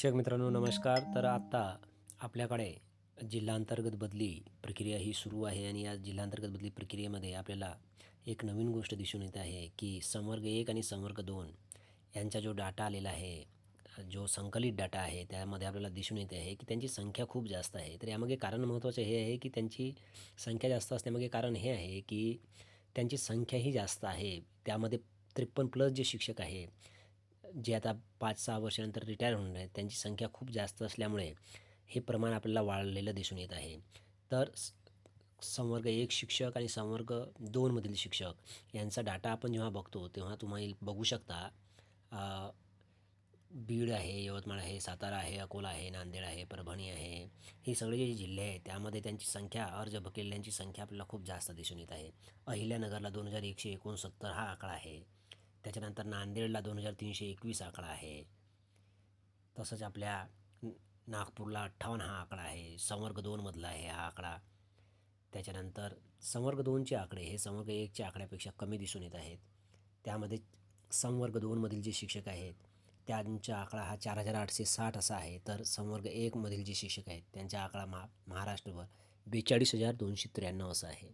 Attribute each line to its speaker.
Speaker 1: शिक्षक मित्रांनो नमस्कार. तर आत्ता आपल्याकडे जिल्हांतर्गत बदली प्रक्रिया ही सुरू आहे आणि या जिल्हांतर्गत बदली प्रक्रियेमध्ये आपल्याला एक नवीन गोष्ट दिसून येत आहे की संवर्ग एक आणि संवर्ग दोन यांचा जो डाटा आलेला आहे जो संकलित डाटा आहे त्यामध्ये आपल्याला दिसून येते आहे की त्यांची संख्या खूप जास्त आहे. तर यामागे कारण महत्त्वाचं हे आहे की त्यांची संख्या जास्त असण्यामागे कारण हे आहे की त्यांची संख्याही जास्त आहे. त्यामध्ये त्रेपन्न प्लस जे शिक्षक आहे जे आता पाच सहा वर्षानंतर रिटायर होणार आहेत त्यांची संख्या खूप जास्त असल्यामुळे हे प्रमाण आपल्याला वाढलेलं दिसून येत आहे. तर संवर्ग एक शिक्षक आणि संवर्ग दोनमधील शिक्षक यांचा डाटा आपण जेव्हा बघतो तेव्हा तुम्ही बघू शकता बीड आहे यवतमाळ आहे सातारा आहे अकोला आहे नांदेड आहे परभणी आहे हे सगळे जे जिल्हे आहेत त्यामध्ये त्यांची संख्या अर्ज केलेल्यांची संख्या आपल्याला खूप जास्त दिसून येत आहे. अहिल्यानगरला दोन हजार एकशे एकोणसत्तर हा आकडा आहे. त्याच्यानंतर नांदेडला दोन हजार तीनशे एकवीस आकडा आहे. तसंच आपल्या नागपूरला अठ्ठावन्न हा आकडा आहे. संवर्ग दोनमधला आहे हा आकडा. त्याच्यानंतर संवर्ग दोनचे आकडे हे संवर्ग एकच्या आकड्यापेक्षा कमी दिसून येत आहेत. त्यामध्ये संवर्ग दोनमधील जे शिक्षक आहेत त्यांचा आकडा हा चार हजार आठशे साठ असा आहे. तर संवर्ग एकमधील जे शिक्षक आहेत त्यांचा आकडा महा महाराष्ट्रभर बेचाळीस हजार दोनशे त्र्याण्णव असा आहे.